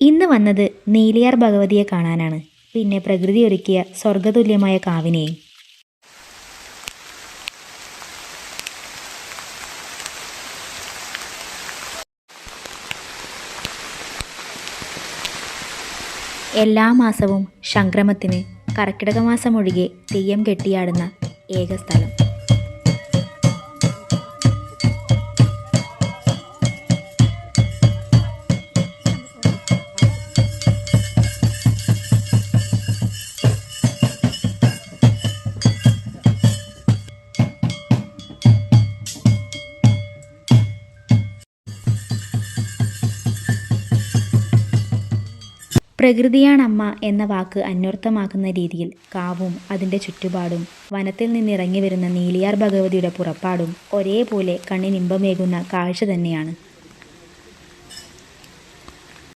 ഇന്ന് വന്നത് നീലിയാർ ഭഗവതിയെ കാണാനാണ്. പിന്നെ പ്രകൃതി ഒരുക്കിയ സ്വർഗതുല്യമായ കാവിനെയും എല്ലാ മാസവും സംക്രമത്തിന് കർക്കിടക മാസം ഒഴികെ തെയ്യം കെട്ടിയാടുന്ന ഏക സ്ഥലം. പ്രകൃതിയാണമ്മ എന്ന വാക്ക് അന്വർത്ഥമാക്കുന്ന രീതിയിൽ കാവും അതിന്റെ ചുറ്റുപാടും. വനത്തിൽ നിന്നിറങ്ങി വരുന്ന നീലിയാർ ഭഗവതിയുടെ പുറപ്പാടും ഒരേപോലെ കണ്ണിനിമ്പമേകുന്ന കാഴ്ച തന്നെയാണ്.